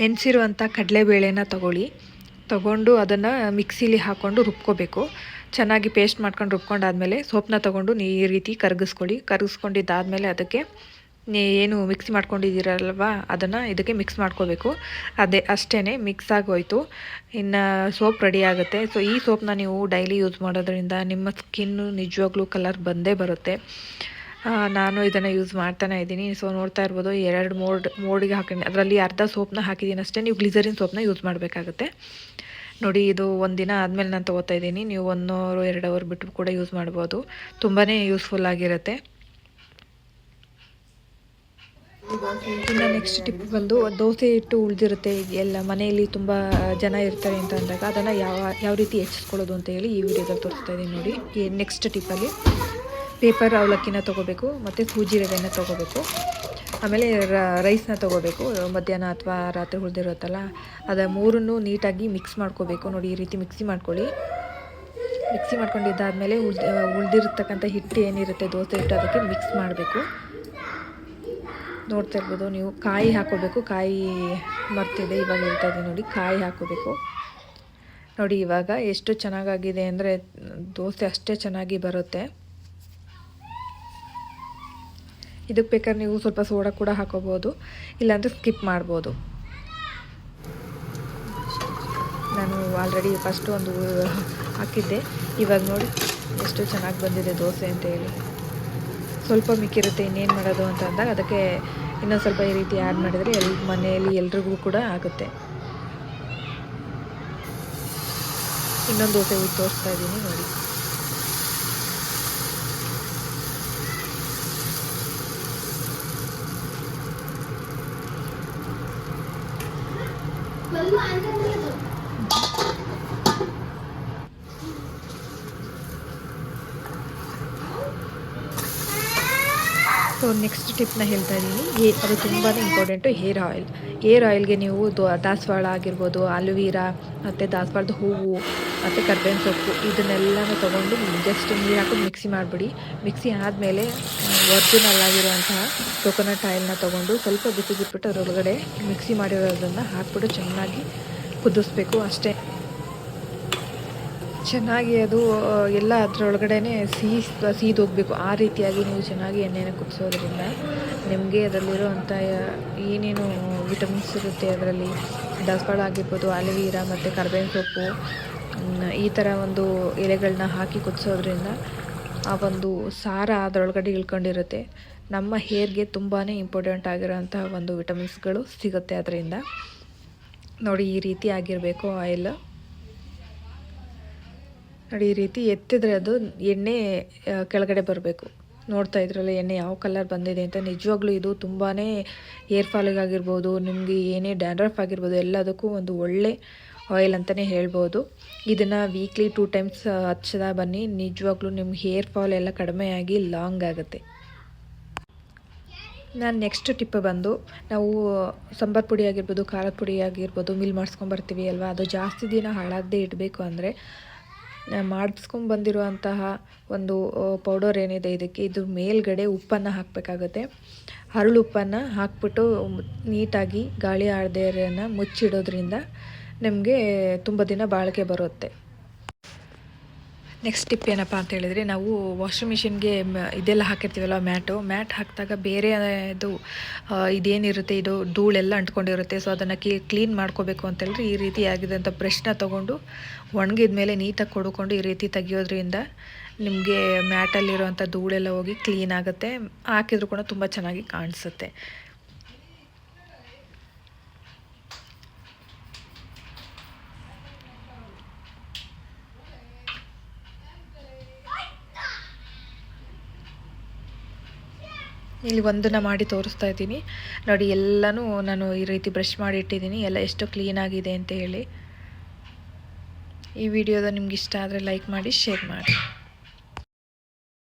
ನೆನೆಸಿರುವಂಥ ಕಡಲೆಬೇಳೆನ ತಗೊಳ್ಳಿ. ತಗೊಂಡು ಅದನ್ನು ಮಿಕ್ಸಿಲಿ ಹಾಕ್ಕೊಂಡು ರುಬ್ಕೋಬೇಕು. ಚೆನ್ನಾಗಿ ಪೇಸ್ಟ್ ಮಾಡ್ಕೊಂಡು ರುಬ್ಕೊಂಡಾದಮೇಲೆ ಸೋಪನ್ನ ತೊಗೊಂಡು ಈ ರೀತಿ ಕರಗಿಸ್ಕೊಳ್ಳಿ. ಕರಗಿಸ್ಕೊಂಡಿದ್ದಾದಮೇಲೆ ಅದಕ್ಕೆ ಏನು ಮಿಕ್ಸಿ ಮಾಡ್ಕೊಂಡಿದ್ದೀರಲ್ವ ಅದನ್ನು ಇದಕ್ಕೆ ಮಿಕ್ಸ್ ಮಾಡ್ಕೋಬೇಕು. ಅದೇ ಅಷ್ಟೇ ಮಿಕ್ಸ್ ಆಗೋಯ್ತು. ಇನ್ನು ಸೋಪ್ ರೆಡಿ ಆಗುತ್ತೆ. ಸೊ, ಈ ಸೋಪ್ನ ನೀವು ಡೈಲಿ ಯೂಸ್ ಮಾಡೋದ್ರಿಂದ ನಿಮ್ಮ ಸ್ಕಿನ್ನು ನಿಜವಾಗ್ಲೂ ಕಲರ್ ಬಂದೇ ಬರುತ್ತೆ. ನಾನು ಇದನ್ನು ಯೂಸ್ ಮಾಡ್ತಾನೆ ಇದ್ದೀನಿ. ಸೊ ನೋಡ್ತಾ ಇರ್ಬೋದು ಎರಡು ಮೋಡ್ ಮೋಡಿಗೆ ಹಾಕೊಂಡು ಅದರಲ್ಲಿ ಅರ್ಧ ಸೋಪ್ನ ಹಾಕಿದ್ದೀನಿ ಅಷ್ಟೇ. ನೀವು ಗ್ಲಿಸರಿನ್ ಸೋಪ್ನ ಯೂಸ್ ಮಾಡಬೇಕಾಗುತ್ತೆ. ನೋಡಿ, ಇದು ಒಂದಿನ ದಿನ ಆದಮೇಲೆ ನಾನು ತೊಗೋತಾ ಇದ್ದೀನಿ. ನೀವು ಒನ್ ಅವರ್ ಎರಡು ಅವರ್ ಬಿಟ್ಟು ಕೂಡ ಯೂಸ್ ಮಾಡ್ಬೋದು. ತುಂಬಾ ಯೂಸ್ಫುಲ್ ಆಗಿರುತ್ತೆ. ಇನ್ನು ನೆಕ್ಸ್ಟ್ ಟಿಪ್ ಬಂದು, ದೋಸೆ ಇಟ್ಟು ಉಳಿದಿರುತ್ತೆ. ಎಲ್ಲ ಮನೆಯಲ್ಲಿ ತುಂಬ ಜನ ಇರ್ತಾರೆ ಅಂತ ಅಂದಾಗ ಅದನ್ನು ಯಾವ ಯಾವ ರೀತಿ ಹೆಚ್ಚಿಸ್ಕೊಳ್ಳೋದು ಅಂತ ಹೇಳಿ ಈ ವಿಡಿಯೋದಲ್ಲಿ ತೋರಿಸ್ತಾ ಇದ್ದೀನಿ ನೋಡಿ. ನೆಕ್ಸ್ಟ್ ಟಿಪ್ಪಲ್ಲಿ ಪೇಪರ್ ಅವಲಕ್ಕಿನ ತೊಗೋಬೇಕು, ಮತ್ತು ಸೂಜಿ ರವೆನ ತೊಗೋಬೇಕು. ಆಮೇಲೆ ರೈಸ್ನ ತೊಗೋಬೇಕು, ಮಧ್ಯಾಹ್ನ ಅಥವಾ ರಾತ್ರಿ ಉಳಿದಿರುತ್ತಲ್ಲ ಅದು ಮೂರನ್ನು ನೀಟಾಗಿ ಮಿಕ್ಸ್ ಮಾಡ್ಕೋಬೇಕು. ನೋಡಿ, ಈ ರೀತಿ ಮಿಕ್ಸಿ ಮಾಡ್ಕೊಳ್ಳಿ. ಮಿಕ್ಸಿ ಮಾಡ್ಕೊಂಡಿದ್ದಾದಮೇಲೆ ಉಳ್ದು, ಉಳಿದಿರ್ತಕ್ಕಂಥ ಹಿಟ್ಟು ಏನಿರುತ್ತೆ, ದೋಸೆ ಹಿಟ್ಟು, ಅದಕ್ಕೆ ಮಿಕ್ಸ್ ಮಾಡಬೇಕು. ನೋಡ್ತಾ ಇರ್ಬೋದು, ನೀವು ಕಾಯಿ ಹಾಕೋಬೇಕು. ಕಾಯಿ ಮರ್ತಿದೆ, ಇವಾಗ ಹೇಳ್ತಾ ಇದ್ದೀನಿ ನೋಡಿ, ಕಾಯಿ ಹಾಕೋಬೇಕು. ನೋಡಿ, ಇವಾಗ ಎಷ್ಟು ಚೆನ್ನಾಗಾಗಿದೆ ಅಂದರೆ, ದೋಸೆ ಅಷ್ಟೇ ಚೆನ್ನಾಗಿ ಬರುತ್ತೆ. ಇದಕ್ಕೆ ಬೇಕಾದ್ರೆ ನೀವು ಸ್ವಲ್ಪ ಸೋಡಾ ಕೂಡ ಹಾಕೋಬೋದು, ಇಲ್ಲಾಂದರೆ ಸ್ಕಿಪ್ ಮಾಡ್ಬೋದು. ನಾನು ಆಲ್ರೆಡಿ ಫಸ್ಟ್ ಒಂದು ಹಾಕಿದ್ದೆ. ಇವಾಗ ನೋಡಿ ಎಷ್ಟು ಚೆನ್ನಾಗಿ ಬಂದಿದೆ ದೋಸೆ ಅಂತ ಹೇಳಿ. ಸ್ವಲ್ಪ ಮಿಕ್ಕಿರುತ್ತೆ, ಇನ್ನೇನು ಮಾಡೋದು ಅಂತ ಅಂದಾಗ ಅದಕ್ಕೆ ಇನ್ನೊಂದು ಸ್ವಲ್ಪ ಈ ರೀತಿ ಆ್ಯಡ್ ಮಾಡಿದರೆ ಎಲ್, ಮನೆಯಲ್ಲಿ ಎಲ್ರಿಗೂ ಕೂಡ ಆಗುತ್ತೆ. ಇನ್ನೊಂದು ದೋಸೆ ಊಟ ತೋರಿಸ್ತಾ ಇದ್ದೀನಿ ನೋಡಿ. ಸೊ ನೆಕ್ಸ್ಟ್ ಟಿಪ್ನ ಹೇಳ್ತಾ ಇದ್ದೀನಿ. ಏ ಅದು ತುಂಬಾ ಇಂಪಾರ್ಟೆಂಟು ಹೇರ್ ಆಯಿಲ್ ಹೇರ್ ಆಯಿಲ್ಗೆ ನೀವು ದಾಸವಾಳ ಆಗಿರ್ಬೋದು, ಅಲುವೀರಾ, ಮತ್ತು ದಾಸವಾಳದ ಹೂವು, ಮತ್ತು ಕರ್ಬೇವಿನ ಸೊಪ್ಪು, ಇದನ್ನೆಲ್ಲನೂ ತೊಗೊಂಡು ಜಸ್ಟ್ ನೀರು ಹಾಕೊಂಡು ಮಿಕ್ಸಿ ಮಾಡಿಬಿಡಿ. ಮಿಕ್ಸಿ ಆದಮೇಲೆ ಒರ್ಜಿನಲ್ ಆಗಿರುವಂತಹ ಕೊಕೊನಟ್ ಆಯಿಲ್ನ ತೊಗೊಂಡು ಸ್ವಲ್ಪ ಬಿಸಿಗಿಟ್ಬಿಟ್ಟು ಅದರೊಳಗಡೆ ಮಿಕ್ಸಿ ಮಾಡಿರೋದನ್ನು ಹಾಕ್ಬಿಟ್ಟು ಚೆನ್ನಾಗಿ ಕುದಿಸ್ಬೇಕು ಅಷ್ಟೇ. ಚೆನ್ನಾಗಿ ಅದು ಎಲ್ಲ ಅದರೊಳಗಡೆ ಸಿಹಿ ಸೀದು ಹೋಗಬೇಕು. ಆ ರೀತಿಯಾಗಿ ನೀವು ಚೆನ್ನಾಗಿ ಎಣ್ಣೆನ ಕುದಿಸೋದ್ರಿಂದ ನಿಮಗೆ ಅದರಲ್ಲಿರುವಂಥ ಏನೇನು ವಿಟಮಿನ್ಸ್ ಇರುತ್ತೆ ಅದರಲ್ಲಿ. ದಾಸವಾಳ ಆಗಿರ್ಬೋದು ಅಲವೀರಾ ಮತ್ತು ಕರ್ಬೇವಿನ ಸೊಪ್ಪು ಈ ಥರ ಒಂದು ಎಲೆಗಳನ್ನ ಹಾಕಿ ಕುದಿಸೋದ್ರಿಂದ ಆ ಒಂದು ಸಾರ ಅದರೊಳಗಡೆ ಇಳ್ಕೊಂಡಿರುತ್ತೆ. ನಮ್ಮ ಹೇರ್ಗೆ ತುಂಬಾ ಇಂಪಾರ್ಟೆಂಟ್ ಆಗಿರೋಂಥ ಒಂದು ವಿಟಮಿನ್ಸ್ಗಳು ಸಿಗುತ್ತೆ ಅದರಿಂದ. ನೋಡಿ, ಈ ರೀತಿ ಆಗಿರಬೇಕು ಆಯಿಲ್ ನೋಡಿ, ಈ ರೀತಿ ಎತ್ತಿದ್ರೆ ಅದು ಎಣ್ಣೆ ಕೆಳಗಡೆ ಬರಬೇಕು. ನೋಡ್ತಾ ಇದ್ರಲ್ಲ, ಎಣ್ಣೆ ಯಾವ ಕಲರ್ ಬಂದಿದೆ ಅಂತ. ನಿಜವಾಗ್ಲೂ ಇದು ತುಂಬಾ ಏರ್ ಫಾಲಿಗಾಗಿರ್ಬೋದು ನಿಮಗೆ ಏನೇ ಡ್ಯಾಂಡ್ರಫ್ ಆಗಿರ್ಬೋದು, ಎಲ್ಲದಕ್ಕೂ ಒಂದು ಒಳ್ಳೆ ಆಯಿಲ್ ಅಂತಲೇ ಹೇಳ್ಬೋದು. ಇದನ್ನು ವೀಕ್ಲಿ ಟೂ ಟೈಮ್ಸ್ ಹಚ್ಚದ ಬನ್ನಿ. ನಿಜವಾಗ್ಲೂ ನಿಮ್ಮ ಹೇರ್ ಫಾಲ್ ಎಲ್ಲ ಕಡಿಮೆಯಾಗಿ ಲಾಂಗ್ ಆಗುತ್ತೆ. ನಾನು ನೆಕ್ಸ್ಟ್ ಟಿಪ್ ಬಂದು, ನಾವು ಸಾಂಬಾರು ಪುಡಿ ಆಗಿರ್ಬೋದು, ಖಾರದ ಪುಡಿ ಆಗಿರ್ಬೋದು ಮಿಲ್ ಮಾಡಿಸ್ಕೊಂಬರ್ತೀವಿ ಅಲ್ವಾ? ಅದು ಜಾಸ್ತಿ ದಿನ ಹಾಳಾಗದೇ ಇಡಬೇಕು ಅಂದರೆ ಮಾಡಿಸ್ಕೊಂಬಂದಿರುವಂತಹ ಒಂದು ಪೌಡರ್ ಏನಿದೆ ಇದಕ್ಕೆ, ಇದು ಮೇಲ್ಗಡೆ ಉಪ್ಪನ್ನು ಹಾಕಬೇಕಾಗುತ್ತೆ. ಹರಳು ಉಪ್ಪನ್ನು ಹಾಕ್ಬಿಟ್ಟು ನೀಟಾಗಿ ಗಾಳಿ ಆಡದೆಯನ್ನು ಮುಚ್ಚಿಡೋದ್ರಿಂದ ನಮಗೆ ತುಂಬ ದಿನ ಬಾಳಿಕೆ ಬರುತ್ತೆ. ನೆಕ್ಸ್ಟ್ ಟಿಪ್ ಏನಪ್ಪ ಅಂತ ಹೇಳಿದರೆ, ನಾವು ವಾಷಿಂಗ್ ಮಿಷಿನ್ಗೆ ಇದೆಲ್ಲ ಹಾಕಿರ್ತೀವಲ್ಲ ಮ್ಯಾಟು, ಮ್ಯಾಟ್ ಹಾಕಿದಾಗ ಬೇರೆ ಇದು ಇದೇನಿರುತ್ತೆ, ಇದು ಧೂಳೆಲ್ಲ ಅಂಟ್ಕೊಂಡಿರುತ್ತೆ. ಸೊ ಅದನ್ನು ಕ್ಲೀ ಕ್ಲೀನ್ ಮಾಡ್ಕೋಬೇಕು ಅಂತೇಳಿದ್ರೆ ಈ ರೀತಿ ಆಗಿದಂಥ ಬ್ರಷ್ನ ತೊಗೊಂಡು ಒಣಗಿದ ಮೇಲೆ ನೀಟಾಗಿ ಕೊಡ್ಕೊಂಡು ಈ ರೀತಿ ತೆಗಿಯೋದ್ರಿಂದ ನಿಮಗೆ ಮ್ಯಾಟಲ್ಲಿರುವಂಥ ಧೂಳೆಲ್ಲ ಹೋಗಿ ಕ್ಲೀನ್ ಆಗುತ್ತೆ. ಹಾಕಿದ್ರು ಕೂಡ ತುಂಬ ಚೆನ್ನಾಗಿ ಕಾಣಿಸುತ್ತೆ. ಇಲ್ಲಿ ಒಂದನ್ನು ಮಾಡಿ ತೋರಿಸ್ತಾ ಇದ್ದೀನಿ. ನೋಡಿ, ಎಲ್ಲನೂ ನಾನು ಈ ರೀತಿ ಬ್ರಷ್ ಮಾಡಿ ಇಟ್ಟಿದ್ದೀನಿ. ಎಲ್ಲ ಎಷ್ಟು ಕ್ಲೀನಾಗಿದೆ ಅಂತ ಹೇಳಿ. ಈ ವಿಡಿಯೋದ ನಿಮ್ಗೆ ಇಷ್ಟ ಆದರೆ ಲೈಕ್ ಮಾಡಿ ಶೇರ್ ಮಾಡಿ.